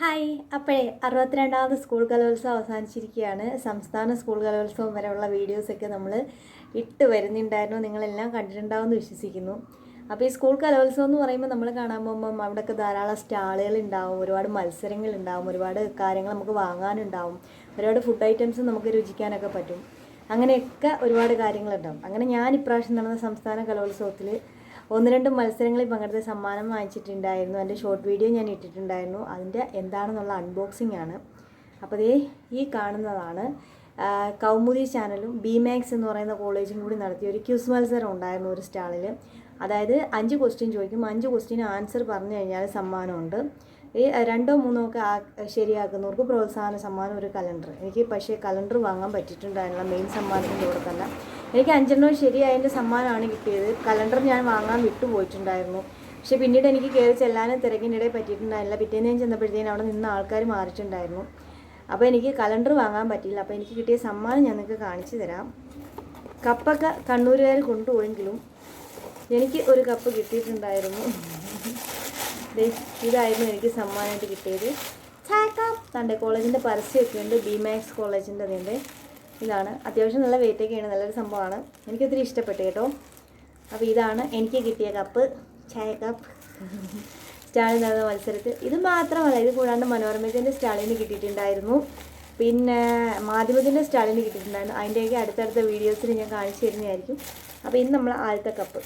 Hi. അപ്പോഴേ അറുപത്തിരണ്ടാമത് school കലോത്സവം അവസാനിച്ചിരിക്കുകയാണ്. സംസ്ഥാന സ്കൂൾ കലോത്സവം വരെയുള്ള വീഡിയോസൊക്കെ നമ്മൾ ഇട്ട് വരുന്നുണ്ടായിരുന്നു. നിങ്ങളെല്ലാം കണ്ടിട്ടുണ്ടാവുമെന്ന് വിശ്വസിക്കുന്നു. അപ്പോൾ ഈ സ്കൂൾ കലോത്സവം എന്ന് പറയുമ്പോൾ നമ്മൾ കാണാൻ പോകുമ്പം അവിടെയൊക്കെ ധാരാളം സ്റ്റാളുകൾ ഉണ്ടാവും. ഒരുപാട് മത്സരങ്ങൾ ഉണ്ടാവും. ഒരുപാട് കാര്യങ്ങൾ നമുക്ക് വാങ്ങാനുണ്ടാവും. ഒരുപാട് ഫുഡ് ഐറ്റംസ് നമുക്ക് രുചിക്കാനൊക്കെ പറ്റും. അങ്ങനെയൊക്കെ ഒരുപാട് കാര്യങ്ങളുണ്ടാവും അങ്ങനെ ഞാൻ ഇപ്രാവശ്യം നടന്ന സംസ്ഥാന കലോത്സവത്തിൽ ഒന്ന് രണ്ട് മത്സരങ്ങളിൽ പങ്കെടുത്ത് സമ്മാനം വാങ്ങിച്ചിട്ടുണ്ടായിരുന്നു. എന്റെ ഷോർട്ട് വീഡിയോ ഞാൻ ഇട്ടിട്ടുണ്ടായിരുന്നു. അതിന്റെ എന്താണെന്നുള്ള അൺബോക്സിംഗ് ആണ്. അപ്പോൾ ദേ ഈ കാണുന്നതാണ്. കൗമുദി ചാനലും ബി മാക്സ് എന്ന് പറയുന്ന കോളേജും കൂടി നടത്തിയ ഒരു ക്യൂസ് മത്സരം ഉണ്ടായിരുന്നു ഒരു സ്റ്റാളിൽ അതായത് അഞ്ച് ക്വസ്റ്റ്യൻ ചോദിക്കും. അഞ്ച് ക്വസ്റ്റ്യൻ ആൻസർ പറഞ്ഞു കഴിഞ്ഞാൽ സമ്മാനമുണ്ട്. ഈ രണ്ടോ മൂന്നോ ഒക്കെ ശരിയാക്കുന്നവർക്ക് പ്രോത്സാഹന സമ്മാനം ഒരു കലണ്ടർ എനിക്ക് പക്ഷേ കലണ്ടർ വാങ്ങാൻ പറ്റിയിട്ടുണ്ടായിരുന്നില്ല. മെയിൻ സമ്മാനത്തിന്റെ കൂടെ തന്നെ. എനിക്ക് അഞ്ചെണ്ണം ശരിയായതിന്റെ സമ്മാനമാണ് കിട്ടിയത്. കലണ്ടർ ഞാൻ വാങ്ങാൻ വിട്ടുപോയിട്ടുണ്ടായിരുന്നു പക്ഷെ പിന്നീട് എനിക്ക് കയറി ചെല്ലാനും തിരക്കിനിടെ പറ്റിയിട്ടുണ്ടായിരുന്നില്ല. പിറ്റേന്ന് ഞാൻ ചെന്നപ്പോഴത്തേനും അവിടെ നിന്ന് ആൾക്കാർ മാറിയിട്ടുണ്ടായിരുന്നു. അപ്പോൾ എനിക്ക് കലണ്ടർ വാങ്ങാൻ പറ്റിയില്ല. അപ്പോൾ എനിക്ക് കിട്ടിയ സമ്മാനം ഞാൻ നിങ്ങൾക്ക് കാണിച്ചു തരാം. കപ്പൊക്കെ കണ്ണൂരുകാർ കൊണ്ടുപോയെങ്കിലും എനിക്ക് ഒരു കപ്പ് കിട്ടിയിട്ടുണ്ടായിരുന്നു. ഇതായിരുന്നു എനിക്ക് സമ്മാനമായിട്ട് കിട്ടിയത്. തന്റെ കോളേജിന്റെ പരസ്യമൊക്കെ ഉണ്ട്. ബി മാക്സ് കോളേജിന്റെ അതിന്റെ. ഇതാണ്. അത്യാവശ്യം നല്ല വെയിറ്റൊക്കെയാണ് നല്ലൊരു സംഭവമാണ്. എനിക്കൊത്തിരി ഇഷ്ടപ്പെട്ടു കേട്ടോ. അപ്പോൾ ഇതാണ് എനിക്ക് കിട്ടിയ കപ്പ് ചായ കപ്പ് സ്റ്റാളിൽ നടന്ന മത്സരത്തിൽ. ഇത് മാത്രമല്ല ഇത് കൂടാണ്ട് മനോരമത്തിന്റെ സ്റ്റാളിന് കിട്ടിയിട്ടുണ്ടായിരുന്നു. പിന്നെ മാധ്യമത്തിന്റെ സ്റ്റാളിന് കിട്ടിയിട്ടുണ്ടായിരുന്നു. അതിന്റെയൊക്കെ അടുത്തടുത്ത വീഡിയോസിൽ ഞാൻ കാണിച്ചു തരുന്നതായിരിക്കും. അപ്പോൾ ഇന്ന് നമ്മൾ ആദ്യത്തെ കപ്പ്